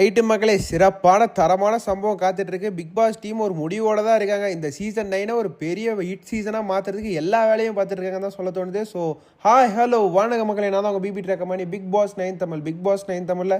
ஐட்டு மக்களே சிறப்பான தரமான சம்பவம் காத்துட்டு இருக்கு பிக் பாஸ் டீம் ஒரு முடிவோட தான் இருக்காங்க. இந்த சீசன் நைனை ஒரு பெரிய ஹிட் சீசனாக மாற்றுறதுக்கு எல்லா வேலையும் பார்த்துட்டு இருக்காங்க தான் சொல்ல தோணுது. ஸோ ஹாய் ஹலோ வானக மக்களே. நான் தான் உங்கள் BB ட்ரக்கமானி Bigg Boss nine Tamil Bigg Boss nine தமிழில்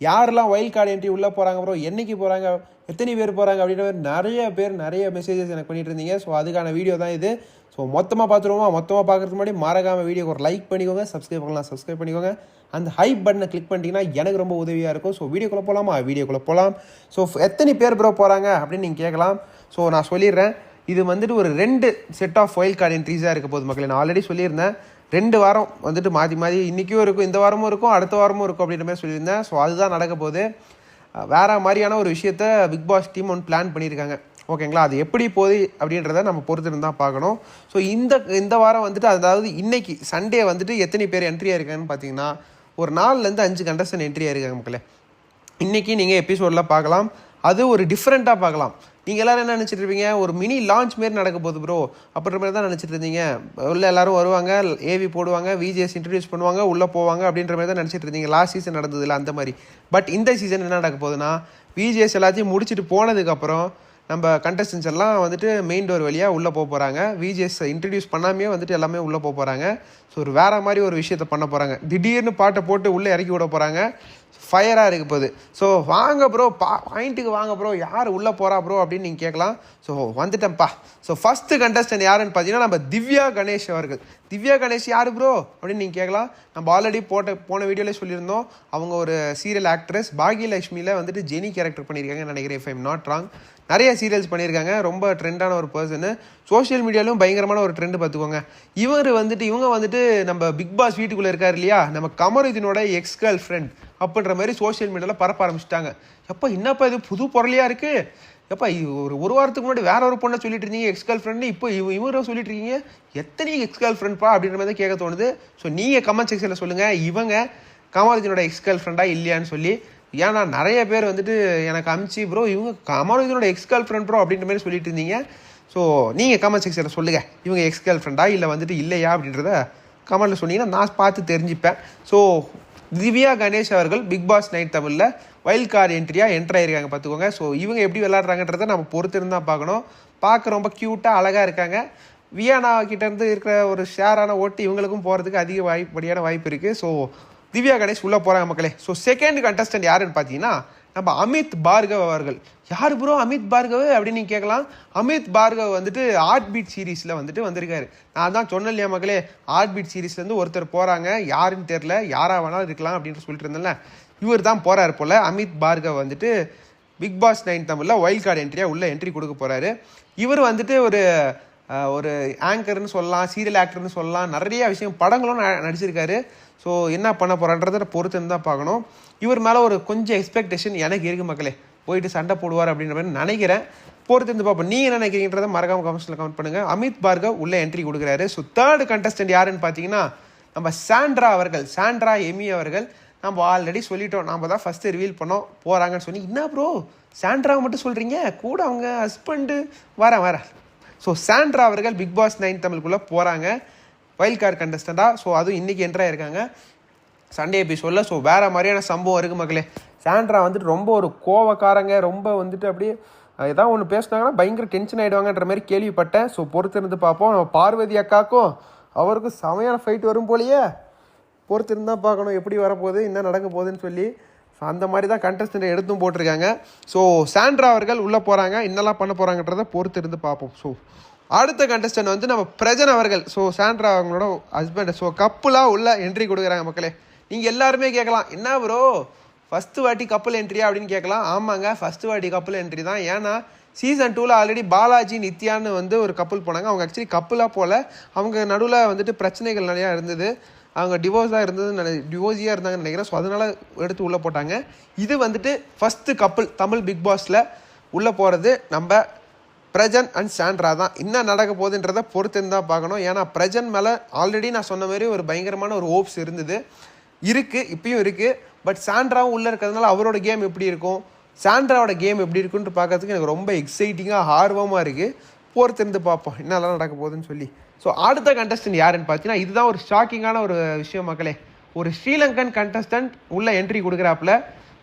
யாரெல்லாம் வைல்ட் கார்டு என்ட்ரி உள்ளே போகிறாங்க ப்ரோ என்றைக்கு போகிறாங்க எத்தனை பேர் போகிறாங்க அப்படின்ற மாதிரி நிறைய பேர் நிறைய மெசேஜஸ் எனக்கு பண்ணிட்டு இருந்தீங்க. ஸோ அதுக்கான வீடியோ தான் இது. ஸோ மொத்தமாக பார்த்துருவோமா? மொத்தமாக பார்க்குறதுக்கு முன்னாடி மறக்காமல் வீடியோக்கு ஒரு லைக் பண்ணிக்கோங்க. சப்ஸ்கிரைப் பண்ணலாம் சப்ஸ்கிரைப் பண்ணிக்கோங்க. அந்த ஹைப் பட்டனை கிளிக் பண்ணிட்டீங்கன்னா எனக்கு ரொம்ப உதவியாக இருக்கும். ஸோ வீடியோக்குள்ளே போகலாமா வீடியோக்குள்ளே போகலாம் ஸோ எத்தனை பேர் ப்ரோ போகிறாங்க அப்படின்னு நீங்கள் கேட்கலாம். ஸோ நான் சொல்லிடுறேன். இது வந்துட்டு ஒரு ரெண்டு செட் ஆஃப் ஒயில் கார்டு என்ட்ரிஸாக இருக்க போது மக்களே. நான் ஆல்ரெடி சொல்லியிருந்தேன். ரெண்டு வாரம் வந்துட்டு மாற்றி மாற்றி இன்றைக்கும் இருக்கும் இந்த வாரமும் இருக்கும் அடுத்த வாரமும் இருக்கும் அப்படின்ற மாதிரி சொல்லியிருந்தேன். ஸோ அதுதான் நடக்க போகுது. வேறு மாதிரியான ஒரு விஷயத்த பிக் பாஸ் டீம் ஒன்று பிளான் பண்ணியிருக்காங்க. ஓகேங்களா அது எப்படி போகுது அப்படின்றத நம்ம பொறுத்து தான் பார்க்கணும். ஸோ இந்த இந்த வாரம் வந்துட்டு அதாவது இன்றைக்கி சண்டே வந்துட்டு எத்தனை பேர் என்ட்ரி ஆயிருக்காங்கன்னு பார்த்தீங்கன்னா ஒரு நாலுலேருந்து அஞ்சு கண்டஸ்டன் என்ட்ரி ஆயிருக்காங்க மக்களே. இன்றைக்கி நீங்கள் எபிசோடில் பார்க்கலாம். அது ஒரு டிஃப்ரெண்ட்டாக பார்க்கலாம். நீங்கள் எல்லாரும் என்ன நினச்சிட்டு இருப்பீங்க? ஒரு மினி லான்ச் மாரி நடக்க போகுது ப்ரோ அப்படின்ற மாதிரி தான் நினச்சிட்டு இருந்தீங்க. உள்ளே எல்லாரும் வருவாங்க ஏவி போடுவாங்க விஜிஎஸ் இன்ட்ரடியூஸ் பண்ணுவாங்க உள்ளே போவாங்க அப்படின்ற மாதிரி தான் நினச்சிட்டு இருந்தீங்க. லாஸ்ட் சீசன் நடந்ததில்ல அந்த மாதிரி. பட் இந்த சீசன் என்ன நடக்க போகுதுன்னா விஜிஎஸ் எல்லாத்தையும் முடிச்சுட்டு போனதுக்கப்புறம் நம்ம கண்டஸ்டன்ஸ் எல்லாம் வந்துட்டு மெயின் டோர் வழியாக உள்ளே போக போகிறாங்க விஜிஎஸ் இன்ட்ரடியூஸ் பண்ணாமே வந்துட்டு எல்லாமே உள்ளே போக போகிறாங்க ஸோ ஒரு வேறு மாதிரி ஒரு விஷயத்த பண்ண போகிறாங்க திடீர்னு பாட்டை போட்டு உள்ளே இறக்கி விட போகிறாங்க ஃபயராக இருக்குது போகுது. ஸோ வாங்க ப்ரோ பா பாயிண்ட்டுக்கு வாங்க ப்ரோ யார் உள்ளே போகிறா ப்ரோ அப்படின்னு நீங்கள் கேட்கலாம். ஸோ வந்துட்டேன்ப்பா. ஸோ ஃபஸ்ட்டு கண்டஸ்டன்ட் யாருன்னு பார்த்தீங்கன்னா நம்ம திவ்யா கணேஷ் அவர்கள். திவ்யா கணேஷ் யார் ப்ரோ அப்படின்னு நீங்கள் கேட்கலாம். நம்ம ஆல்ரெடி போட்ட போன வீடியோவில் சொல்லியிருந்தோம். அவங்க ஒரு சீரியல் ஆக்ட்ரஸ் பாகியலட்சுமியில் வந்துட்டு ஜெனி கேரக்டர் பண்ணியிருக்காங்கன்னு நினைக்கிறேன் இஃப் ஐம் நாட் ராங் நிறைய சீரியல்ஸ் பண்ணியிருக்காங்க. ரொம்ப ட்ரெண்டான ஒரு பர்சனு சோஷியல் மீடியாலும் பயங்கரமான ஒரு ட்ரெண்டு பார்த்துக்கோங்க. இவர் வந்துட்டு இவங்க வந்துட்டு நம்ம பிக் பாஸ் வீட்டுக்குள்ளே இருக்கார் இல்லையா? நம்ம கமருதீனோட எக்ஸ் கேர்ள் ஃப்ரெண்ட் அப்படின்ற மாதிரி சோஷியல் மீடியாவில் பரப்ப ஆரம்பிச்சிட்டாங்க. எப்போ என்னப்பா இது? புது பொருளையாக இருக்குது எப்பா ஒரு ஒரு வாரத்துக்கு முன்னாடி வேற ஒரு பொண்ணை சொல்லிட்டு இருந்தீங்க எக்ஸ் கேர்ள் ஃப்ரெண்டு இப்போ இவ இவரை சொல்லிட்டு இருக்கீங்க. எத்தனை எக்ஸ் கேர்ள் ஃப்ரெண்ட்பா அப்படின்ற மாதிரி தான் கேட்க தோணுது. ஸோ நீங்கள் கமெண்ட் செக்ஷனில் சொல்லுங்கள் இவங்க கமருதீனோட எக்ஸ் கேர்ள் ஃப்ரெண்டா இல்லையான்னு சொல்லி. ஏன்னா நிறைய பேர் வந்துட்டு எனக்கு அமிச்சு ப்ரோ இவங்க கமருதீனோட எக்ஸ் கேர்ள் ஃப்ரெண்ட் ப்ரோ அப்படின்ற மாதிரி சொல்லிட்டு இருந்தீங்க. ஸோ நீங்கள் கமெண்ட் செக்ஷனில் சொல்லுங்கள் இவங்க எக்ஸ் கேர்ள் ஃப்ரெண்டா இல்லை வந்துட்டு இல்லையா அப்படின்றத கமெண்ட்டில் சொன்னீங்கன்னா நான் பார்த்து தெரிஞ்சுப்பேன். ஸோ திவ்யா கணேஷ் அவர்கள் பிக் பாஸ் நைட் தமிழில் வைல்ட் கார்டு என்ட்ரியாக என்ட்ரி ஆயிருக்காங்க பார்த்துக்கோங்க. ஸோ இவங்க எப்படி விளாட்றாங்கன்றதை நம்ம பொறுத்திருந்து தான் பார்க்கணும். பார்க்க ரொம்ப க்யூட்டாக அழகாக இருக்காங்க. வியானா கிட்டேருந்து இருக்கிற ஒரு ஷேரான ஓட்டு இவங்களுக்கும் போகிறதுக்கு அதிக வாய்ப்படியான வாய்ப்பு இருக்குது ஸோ திவ்யா கணேஷ் உள்ளே போகிறாங்க மக்களே. ஸோ செகண்ட் கண்டஸ்டன்ட் யாருன்னு பார்த்தீங்கன்னா நம்ம அமித் பார்கவ் அவர்கள். யார் ப்ரோ அமித் பார்கவ் அப்படின்னு நீங்கள் கேட்கலாம். அமித் பார்கவ் வந்துட்டு ஆர்ட் பீட் சீரீஸில் வந்துட்டு வந்திருக்காரு. நான் தான் சொன்னேன் இல்லையா மக்களே ஆர்ட் பீட் சீரீஸ்லேருந்து ஒருத்தர் போகிறாங்க யாருன்னு தெரில யாராக வேணாலும் இருக்கலாம் அப்படின்னு சொல்லிட்டு இருந்தேன்ல. இவர் தான் போகிறாரு போல். அமித் பார்கவ் வந்துட்டு பிக் பாஸ் நைன் தமிழில் ஒயில்ட் கார்டு என்ட்ரியாக உள்ள என்ட்ரி கொடுக்க போகிறாரு இவர் வந்துட்டு ஒரு ஒரு ஆங்கர்னு சொல்லலாம் சீரியல் ஆக்டர்னு சொல்லலாம் நிறைய விஷயம் படங்களும் ந- நடிச்சிருக்காரு. ஸோ என்ன பண்ண போகிறான்றதை பொறுத்து தான் பார்க்கணும். இவர் மேலே ஒரு கொஞ்சம் எக்ஸ்பெக்டேஷன் எனக்கு இருக்கு மக்களே. போயிட்டு சண்டை போடுவார் அப்படின்ற மாதிரி நினைக்கிறேன். பொறுத்து இருந்து பார்ப்போம். நீங்கள் என்ன நினைக்கிறீங்கன்றதை மறக்காம கமெண்ட்ஸில் கமெண்ட் பண்ணுங்கள் அமித் பார்கவ் உள்ளே என்ட்ரி கொடுக்குறாரு. ஸோ தேர்ட் கண்டஸ்டன்ட் யாருன்னு பார்த்தீங்கன்னா நம்ம சாண்ட்ரா அவர்கள். சாண்ட்ரா எமி அவர்கள். நம்ம ஆல்ரெடி சொல்லிட்டோம். நம்ம தான் ஃபஸ்ட்டு ரிவீல் பண்ணோம். போகிறாங்கன்னு சொல்லி. என்ன ப்ரோ சாண்ட்ராவை மட்டும் சொல்கிறீங்க கூட அவங்க ஹஸ்பண்டு வரேன் வரேன். ஸோ சாண்ட்ரா அவர்கள் பிக் பாஸ் நைன் தமிழுக்குள்ளே போகிறாங்க வைல்ட் கார்டு கண்டஸ்டண்ட்டாக ஸோ அதுவும் இன்றைக்கி என்ட்ராக இருக்காங்க. சண்டே எபிசோடில் ஸோ வேறு மாதிரியான சம்பவம் இருக்குது மக்களே. சாண்ட்ரா வந்துட்டு ரொம்ப ஒரு கோவக்காரங்க ரொம்ப வந்துட்டு அப்படியே ஏதாவது ஒன்று பேசுனாங்கன்னா பயங்கர டென்ஷன் ஆகிடுவாங்கன்ற மாதிரி கேள்விப்பட்டேன். ஸோ பொறுத்து இருந்து பார்ப்போம். நம்ம பார்வதி அக்காக்கும் அவருக்கும் செமையான ஃபைட் வரும் போலயே. பொறுத்து இருந்தால் பார்க்கணும் எப்படி வரப்போகுது என்ன நடக்க போகுதுன்னு சொல்லி. ஸோ அந்த மாதிரி தான் கண்டஸ்டன்ட் எடுத்தும் போட்டிருக்காங்க. ஸோ சாண்ட்ரா அவர்கள் உள்ளே போகிறாங்க என்னெல்லாம் பண்ண போகிறாங்கன்றத பொறுத்து இருந்து பார்ப்போம். ஸோ அடுத்த கண்டஸ்டன்ட் வந்து நம்ம பிரஜன் அவர்கள். ஸோ சாண்ட்ரா அவங்களோட ஹஸ்பண்ட் ஸோ கப்புலாக உள்ள என்ட்ரி கொடுக்குறாங்க மக்களே. நீங்கள் எல்லாருமே கேட்கலாம். என்ன ப்ரோ ஃபஸ்ட்டு வாட்டி கப்பல் என்ட்ரியா அப்படின்னு கேட்கலாம். ஆமாங்க ஃபஸ்ட்டு வாட்டி கப்பல் என்ட்ரி தான். ஏன்னா சீசன் டூவில் ஆல்ரெடி பாலாஜி நித்யான்னு வந்து ஒரு கப்பல் போனாங்க. அவங்க ஆக்சுவலி கப்பலாக போல. அவங்க நடுவில் வந்துட்டு பிரச்சனைகள் நிறையா இருந்தது. அவங்க டிவோர்ஸாக இருந்தது டிவோர்ஸியாக இருந்தாங்கன்னு நினைக்கிறேன். ஸோ அதனால் எடுத்து உள்ளே போட்டாங்க. இது வந்துட்டு ஃபஸ்ட்டு கப்பல் தமிழ் பிக் பாஸில் உள்ளே போகிறது நம்ம பிரஜன் அண்ட் சாண்ட்ரா தான். என்ன நடக்க போகுதுன்றதை பொறுத்திருந்தா தான் பார்க்கணும். ஏன்னா பிரஜன் மேலே ஆல்ரெடி நான் சொன்ன மாதிரி ஒரு பயங்கரமான ஒரு ஹோப்ஸ் இருந்தது. இருக்குது இப்பயும் இருக்குது பட் சாண்ட்ராவும் உள்ளே இருக்கிறதுனால அவரோட கேம் எப்படி இருக்கும்? சாண்ட்ராவோட கேம் எப்படி இருக்குன்னு பார்க்கறதுக்கு எனக்கு ரொம்ப எக்ஸைட்டிங்காக ஆர்வமாக இருக்குது பொறுத்து இருந்து பார்ப்போம். என்னெல்லாம் நடக்க போகுதுன்னு சொல்லி. ஸோ அடுத்த கண்டஸ்டன்ட் யாருன்னு பார்த்தீங்கன்னா இதுதான் ஒரு ஷாக்கிங்கான ஒரு விஷயம் மக்களே. ஒரு ஸ்ரீலங்கன் கண்டஸ்டன்ட் உள்ள என்ட்ரி கொடுக்குறாப்புல.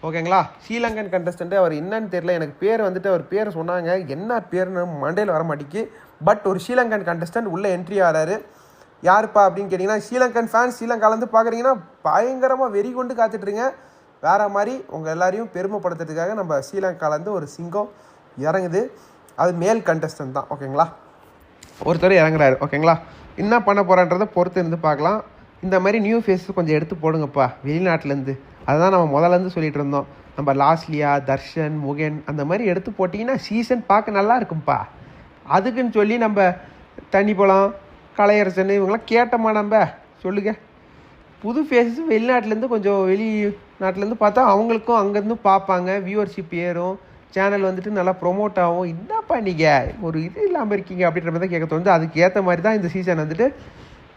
ஓகேங்களா ஸ்ரீலங்கன் கண்டஸ்டன்ட் அவர் என்னன்னு தெரியல. எனக்கு பேர் வந்துட்டு அவர் பேர் சொன்னாங்க. என்ன பேர்னு மண்டையில் வர மாட்டேங்கி பட் ஒரு ஸ்ரீலங்கன் கண்டஸ்டன்ட் உள்ளே என்ட்ரி ஆகிறாரு யாருப்பா அப்படின்னு கேட்டிங்கன்னா ஸ்ரீலங்கன் ஃபேன்ஸ் ஸ்ரீலங்காலேருந்து பார்க்குறீங்கன்னா பயங்கரமாக வெறி கொண்டு காத்துட்ருங்க. வேறு மாதிரி உங்கள் எல்லாரையும் பெருமைப்படுத்துறதுக்காக நம்ம ஸ்ரீலங்காலேருந்து ஒரு சிங்கம் இறங்குது. அது மேல் கண்டஸ்டன்ட் தான். ஓகேங்களா ஒருத்தர் இறங்குறாரு. ஓகேங்களா? என்ன பண்ண போகிறான்றதை பொறுத்து இருந்து பார்க்கலாம். இந்த மாதிரி நியூ ஃபேஸஸ் கொஞ்சம் எடுத்து போடுங்கப்பா. வெளிநாட்டிலேருந்து. அதுதான் நம்ம முதல்லேருந்து சொல்லிகிட்டு இருந்தோம். நம்ம லாஸ்லியா தர்ஷன் முகன் அந்த மாதிரி எடுத்து போட்டிங்கன்னா சீசன் பார்க்க நல்லா இருக்கும்ப்பா அதுக்குன்னு சொல்லி நம்ம தண்ணி பழம் கலையரசன் இவங்கெல்லாம் கேட்டோமா நம்ம? சொல்லுங்க. புது ஃபேஸஸ் வெளிநாட்டிலேருந்து கொஞ்சம் வெளிநாட்டிலேருந்து பார்த்தா அவங்களுக்கும் அங்கேருந்து பார்ப்பாங்க. வியூவர்ஷிப் ஏறும். சேனல் வந்துட்டு நல்லா ப்ரொமோட் ஆகும். என்னப்பா நீங்கள் ஒரு இது இல்லாமல் இருக்கீங்க அப்படின்ற மாதிரி தான் கேட்க தோணுது. அதுக்கு ஏற்ற மாதிரி தான் இந்த சீசன் வந்துட்டு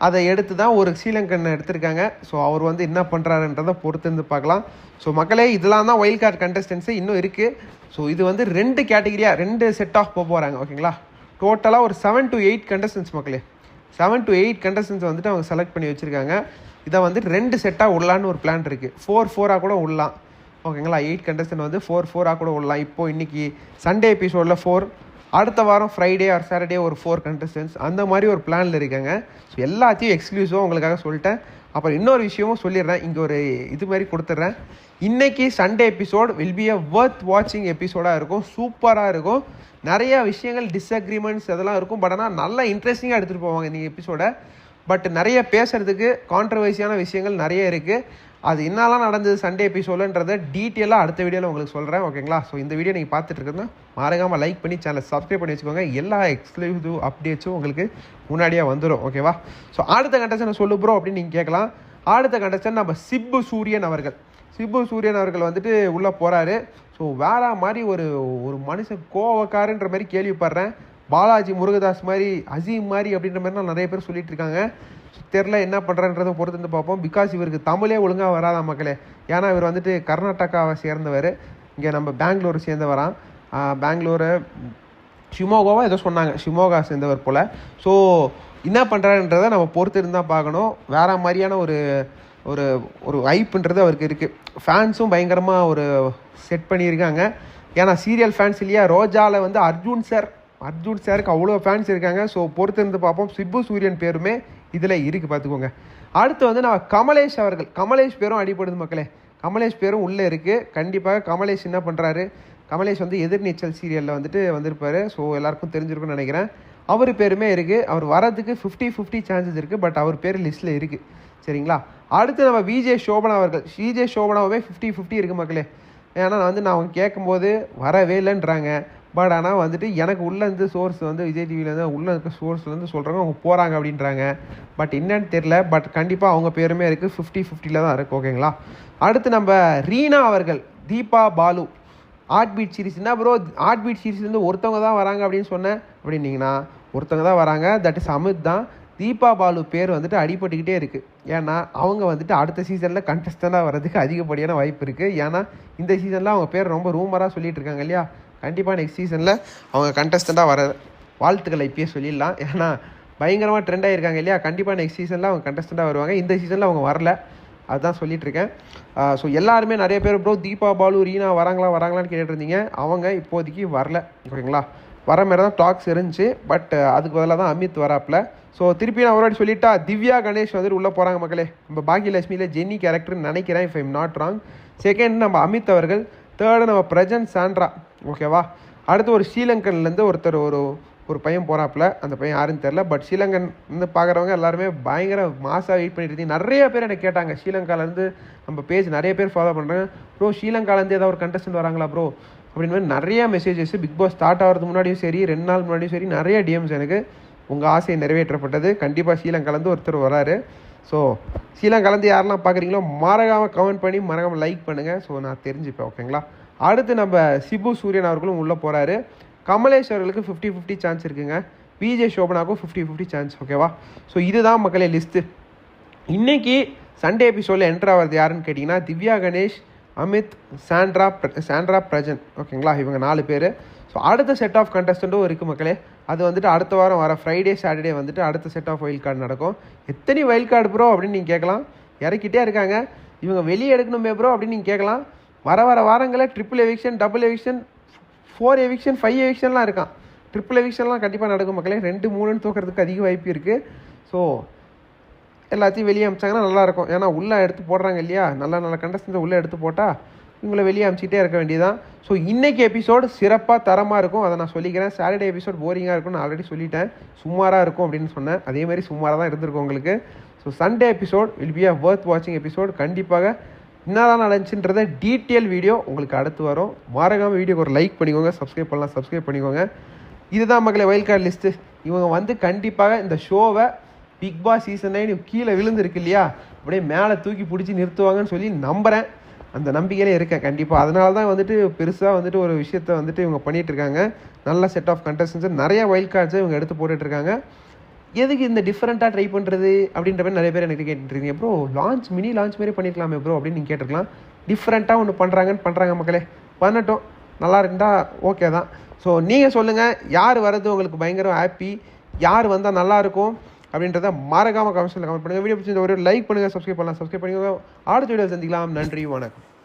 அதை எடுத்து தான் ஒரு ஸ்ரீலங்கன் எடுத்திருக்காங்க. ஸோ அவர் வந்து என்ன பண்ணுறாருன்றதை பொறுத்து இருந்து பார்க்கலாம். ஸோ மக்களே இதெல்லாம் தான் வைல்ட் கார்டு கண்டஸ்டன்ஸு இன்னும் இருக்குது ஸோ இது வந்து ரெண்டு கேட்டகிரியாக ரெண்டு செட் ஆஃப் போக போகிறாங்க ஓகேங்களா டோட்டலாக ஒரு செவன் டு எயிட் கண்டஸ்டன்ஸ் மக்களே. செவன் டு எயிட் கண்டஸ்டன்ஸ் வந்துட்டு அவங்க செலக்ட் பண்ணி வச்சுருக்காங்க. இதை வந்து ரெண்டு செட்டாக விடலான்னு ஒரு பிளான் இருக்குது ஃபோர் ஃபோராக கூட விடலாம். ஓகேங்களா? எயிட் கண்டஸ்டன் வந்து ஃபோர் ஃபோராக கூட விடலாம் இப்போது இன்றைக்கி சண்டே எபிசோடில் ஃபோர் அடுத்த வாரம் ஃப்ரைடே ஆர் சாட்டர்டே ஒரு ஃபோர் கண்டஸ்டன்ஸ் அந்த மாதிரி ஒரு பிளானில் இருக்காங்க. ஸோ எல்லாத்தையும் எக்ஸ்க்ளூசிவாக உங்களுக்காக சொல்லிட்டேன். அப்புறம் இன்னொரு விஷயமும் சொல்லிடுறேன். இங்கே ஒரு இது மாதிரி கொடுத்துட்றேன். இன்றைக்கி Sunday episode will be a worth வாட்சிங் எபிசோடாக இருக்கும். சூப்பராக இருக்கும். நிறையா விஷயங்கள் டிஸ்அக்ரிமெண்ட்ஸ் அதெல்லாம் இருக்கும். பட் ஆனால் நல்லா இன்ட்ரெஸ்டிங்காக எடுத்துகிட்டு போவாங்க இந்த எபிசோடை பட் நிறைய பேசுறதுக்கு கான்ட்ரவர்சியான விஷயங்கள் நிறைய இருக்குது அது என்னலாம் நடந்தது சண்டே எபிசோடுன்றதை டீட்டெயிலாக அடுத்த வீடியோவில் உங்களுக்கு சொல்கிறேன் ஓகேங்களா ஸோ இந்த வீடியோ நீங்கள் பார்த்துட்டு இருக்கிறதா மறக்காமல் லைக் பண்ணி சேனலை சப்ஸ்கிரைப் பண்ணி வச்சுக்கோங்க. எல்லா எக்ஸ்க்ளூசிவ் அப்டேட்ஸும் உங்களுக்கு முன்னாடியே வந்துடும் ஓகேவா ஸோ அடுத்த கண்டஸ்டன் சொல்லு ப்ரோ அப்படின்னு நீங்கள் கேட்கலாம். அடுத்த கண்டஸ்டன் நம்ம சிப்பு சூரியன் அவர்கள். சிப்பு சூரியன் அவர்கள் வந்துட்டு உள்ளே போகிறாரு ஸோ வேற மாதிரி ஒரு ஒரு மனுஷன் கோவக்காருன்ற மாதிரி கேள்விப்படுறேன். பாலாஜி முருகதாஸ் மாதிரி அசீம் மாதிரி அப்படின்ற மாதிரிலாம் நிறைய பேர் சொல்லிட்டு இருக்காங்க. தெரில என்ன பண்ணுறன்றத பொறுத்து வந்து பார்ப்போம். பிகாஸ் இவருக்கு தமிழே ஒழுங்காக வராதா மக்களே? ஏன்னா இவர் வந்துட்டு கர்நாடகாவை சேர்ந்தவர். இங்கே நம்ம பெங்களூர் சேர்ந்தவரான் பெங்களூரு ஷிமோகோவா ஏதோ சொன்னாங்க. ஷிமோகா சேர்ந்தவர் போல். ஸோ என்ன பண்ணுறாருன்றதை நம்ம பொறுத்து இருந்தால் பார்க்கணும். வேற மாதிரியான ஒரு ஒரு ஒரு ஐப்புன்றது அவருக்கு இருக்குது ஃபேன்ஸும் பயங்கரமாக ஒரு செட் பண்ணியிருக்காங்க. ஏன்னா சீரியல் ஃபேன்ஸ் இல்லையா? ரோஜாவில் வந்து அர்ஜுன் சார் அர்ஜுன் சாருக்கு அவ்வளோ ஃபேன்ஸ் இருக்காங்க. ஸோ பொறுத்து இருந்து பார்ப்போம். சிப்பு சூரியன் பேருமே இதில் இருக்குது பார்த்துக்கோங்க. அடுத்து வந்து நான் கமலேஷ் அவர்கள். கமலேஷ் பேரும் அடிபடுது மக்களே. கமலேஷ் பேரும் உள்ளே இருக்குது கண்டிப்பாக கமலேஷ் என்ன பண்ணுறாரு கமலேஷ் வந்து எதிர்நீச்சல் சீரியலில் வந்துட்டு வந்திருப்பார். ஸோ எல்லாருக்கும் தெரிஞ்சிருக்கும்னு நினைக்கிறேன். அவர் பேருமே இருக்குது அவர் வரதுக்கு ஃபிஃப்டி ஃபிஃப்டி சான்சஸ் இருக்குது பட் அவர் பேர் லிஸ்ட்டில் இருக்குது சரிங்களா? அடுத்து நம்ம விஜே சோபனா அவர்கள். விஜே சோபனாவே ஃபிஃப்டி ஃபிஃப்டி இருக்குது மக்களே. ஏன்னா நான் வந்து நான் அவங்க கேட்கும்போது வரவே இல்லைன்றாங்க. பட் ஆனால் வந்துட்டு எனக்கு உள்ளேருந்து சோர்ஸ் வந்து விஜய் டிவிலேருந்து உள்ளே இருக்க சோர்ஸ்லேருந்து சொல்கிறாங்க அவங்க போகிறாங்க அப்படின்றாங்க. பட் என்னன்னு தெரில பட் கண்டிப்பாக அவங்க பேருமே இருக்குது ஃபிஃப்டி ஃபிஃப்டியில் தான் இருக்குது ஓகேங்களா அடுத்து நம்ம ரீனா அவர்கள் Deepa Balu. Heart beat series என்ன ப்ரோ ஆர்ட் பீட் சீரிஸ்லேருந்து ஒருத்தவங்க தான் வராங்க அப்படின்னு சொன்னேன் அப்படின்னீங்கன்னா ஒருத்தவங்க தான் வராங்க. தட் இஸ் அமித் தான். தீபா பாலு பேர் வந்துட்டு அடிபட்டுக்கிட்டே இருக்குது ஏன்னா அவங்க வந்துட்டு அடுத்த சீசனில் கண்டஸ்டண்டாக வர்றதுக்கு அதிகப்படியான வாய்ப்பு இருக்குது ஏன்னா இந்த சீசனில் அவங்க பேர் ரொம்ப ரூமராக சொல்லிகிட்டு இருக்காங்க இல்லையா? கண்டிப்பாக நெக்ஸ்ட் சீசனில் அவங்க கண்டஸ்டண்ட்டாக வர வாழ்த்துக்களை இப்பயே சொல்லிடலாம். ஏன்னா பயங்கரமாக ட்ரெண்ட் ஆகிருக்காங்க இல்லையா? கண்டிப்பாக நெக்ஸ்ட் சீசனில் அவங்க கண்டஸ்டண்ட்டாக வருவாங்க. இந்த சீசனில் அவங்க வரல. அதுதான் சொல்லிட்டு இருக்கேன் ஸோ எல்லாருமே நிறைய பேர் ப்ரோ தீபா பாலு ரீனா வராங்களா வராங்களான்னு கேட்டுருந்தீங்க அவங்க இப்போதைக்கு வரல. ஓகேங்களா? வர மாதிரி தான் டாக்ஸ் இருந்துச்சு. பட் அதுக்கு பதிலாக தான் அமித் வராப்பில். ஸோ திருப்பி நான் ஒரு வாட்டி சொல்லிட்டா திவ்யா கணேஷ் வந்துட்டு உள்ளே போகிறாங்க மக்களே. நம்ம பாக்கியலட்சுமியில் ஜென்னி கேரக்டர்னு நினைக்கிறேன் if I'm not wrong second நம்ம அமித் அவர்கள். தேர்டு நம்ம பிரஜன் சாண்ட்ரா. ஓகேவா அடுத்து ஒரு ஸ்ரீலங்கன்லேருந்து ஒருத்தர் ஒரு ஒரு பையன் போகிறாப்புல அந்த பையன் யாருன்னு தெரில பட் ஸ்ரீலங்கன் வந்து பார்க்குறவங்க எல்லாருமே பயங்கர மாசாக வெயிட் பண்ணிட்டு இருந்தீங்க நிறைய பேர் எனக்கு கேட்டாங்க. ஸ்ரீலங்காலேருந்து நம்ம பேஜ் நிறைய பேர் ஃபாலோ பண்ணுறாங்க ப்ரோ ஸ்ரீலங்காலேருந்து ஏதாவது ஒரு கண்டஸ்டன்ட் வராங்களா ப்ரோ அப்படின்னு மாதிரி நிறைய மெசேஜஸ் பிக் பாஸ் ஸ்டார்ட் ஆகிறதுக்கு முன்னாடியும் சரி ரெண்டு நாள் முன்னாடியும் சரி நிறைய டிஎம்ஸ் எனக்கு உங்கள் ஆசை நிறைவேற்றப்பட்டது. கண்டிப்பாக ஸ்ரீலங்காலேருந்து ஒருத்தர் வராரு. ஸோ ஸ்ரீலங்காலேருந்து யாரெல்லாம் பார்க்குறீங்களோ மறக்காமல் கமெண்ட் பண்ணி மறக்காமல் லைக் பண்ணுங்கள் ஸோ நான் தெரிஞ்சுப்பேன் ஓகேங்களா அடுத்து நம்ம சிபு சூரியன் அவர்களும் உள்ளே போகிறாரு கமலேஷ் அவர்களுக்கு ஃபிஃப்டி ஃபிஃப்டி சான்ஸ் இருக்குங்க. விஜய் ஷோபனாக்கும் ஃபிஃப்டி ஃபிஃப்டி சான்ஸ் ஓகேவா ஸோ இதுதான் மக்களே லிஸ்ட்டு இன்றைக்கி சண்டே எபிசோடில் என்ட்ரு ஆகிறது யாருன்னு கேட்டிங்கன்னா திவ்யா கணேஷ் அமித் சாண்ட்ரா சாண்ட்ரா பிரஜன். ஓகேங்களா இவங்க நாலு பேர். ஸோ அடுத்த செட் ஆஃப் கண்டஸ்டண்ட்டும் இருக்குது மக்களே. அது வந்துட்டு அடுத்த வாரம் வர ஃப்ரைடே சாட்டர்டே வந்துட்டு அடுத்த செட் ஆஃப் வைல்ட் கார்டு நடக்கும். எத்தனை வைல்ட் கார்டு ப்ரோ அப்படின்னு நீங்கள் கேட்கலாம். இறக்கிட்டே இருக்காங்க. இவங்க வெளியே எடுக்கணுமே ப்ரோ அப்படின்னு நீங்கள் கேட்கலாம். வர வர வாரங்களில் triple eviction double eviction four eviction five எவிக்ஷன்லாம் இருக்கான். ட்ரிபிள் எவிக்ஷன்லாம் கண்டிப்பாக நடக்கும் மக்களே. ரெண்டு மூணுன்னு தூக்கிறதுக்கு அதிக வாய்ப்பு இருக்குது ஸோ எல்லாத்தையும் வெளியே அமிச்சாங்கன்னா நல்லாயிருக்கும் ஏன்னா உள்ளே எடுத்து போடுறாங்க இல்லையா? நல்ல நல்ல கண்டஸ்டன்ஸை உள்ளே எடுத்து போட்டால் இவங்கள வெளியே அமிச்சிட்டே இருக்க வேண்டியதான் ஸோ இன்றைக்கி எபிசோடு சிறப்பாக தரமாக இருக்கும். அதை நான் சொல்லிக்கிறேன். சாட்டர்டே எபிசோட் போரிங்காக இருக்கும்னு ஆல்ரெடி சொல்லிட்டேன். சுமாராக இருக்கும் அப்படின்னு சொன்னேன். அதே மாதிரி சுமாராக தான் இருந்திருக்கும் உங்களுக்கு. So Sunday episode will be a worth வாட்சிங் எபிசோட் கண்டிப்பாக என்னதான் நடந்துச்சுன்றத டீட்டெயில் வீடியோ உங்களுக்கு அடுத்து வரும். மறக்காம வீடியோக்கு ஒரு லைக் பண்ணிக்கோங்க. சப்ஸ்கிரைப் பண்ணலாம் சப்ஸ்கிரைப் பண்ணிக்கோங்க. இதுதான் மக்களை வைல்ட் கார்டு லிஸ்ட்டு இவங்க வந்து கண்டிப்பாக இந்த ஷோவை பிக் பாஸ் சீசன் நைன் கீழே விழுந்துருக்கு இல்லையா? அப்படியே மேலே தூக்கி பிடிச்சி நிறுத்துவாங்கன்னு சொல்லி நம்புகிறேன் அந்த நம்பிக்கையிலே இருக்கேன் கண்டிப்பாக அதனால தான் வந்துட்டு பெருசாக வந்துட்டு ஒரு விஷயத்த வந்துட்டு இவங்க பண்ணிகிட்டு இருக்காங்க. நல்ல செட் ஆஃப் கண்டஸ்டன்ஸை நிறைய வைல்ட் கார்ட்ஸை இவங்க எடுத்து போட்டுட்ருக்காங்க எதுக்கு இந்த டிஃப்ரெண்ட்டாக ட்ரை பண்ணுறது அப்படின்ற மாதிரி நிறைய பேர் எனக்கு கேட்டுருக்கீங்க ப்ரோ லான்ச் மினி லான்ச் மாரி பண்ணியிருக்கலாமே ப்ரோ அப்படின்னு நீங்கள் கேட்டிருக்கலாம். டிஃப்ரெண்ட்டாக ஒன்று பண்ணுறாங்கன்னு பண்ணுறாங்க மக்களே. பண்ணட்டும் நல்லா இருந்தால் ஓகே தான். ஸோ நீங்கள் சொல்லுங்கள் யார் வர்றது உங்களுக்கு பயங்கரம் ஹாப்பி யார் வந்தால் நல்லாயிருக்கும் அப்படின்றத மறக்காமல் கமெண்ட்ஸில் கமெண்ட் பண்ணுங்கள் வீடியோ பிடிச்ச ஒரு லைக் பண்ணுங்கள் சப்ஸ்கிரைப் பண்ணலாம். சப்ஸ்கிரைப் பண்ணிக்கோங்க. அடுத்த வீடியோ சந்திக்கலாம். நன்றி வணக்கம்.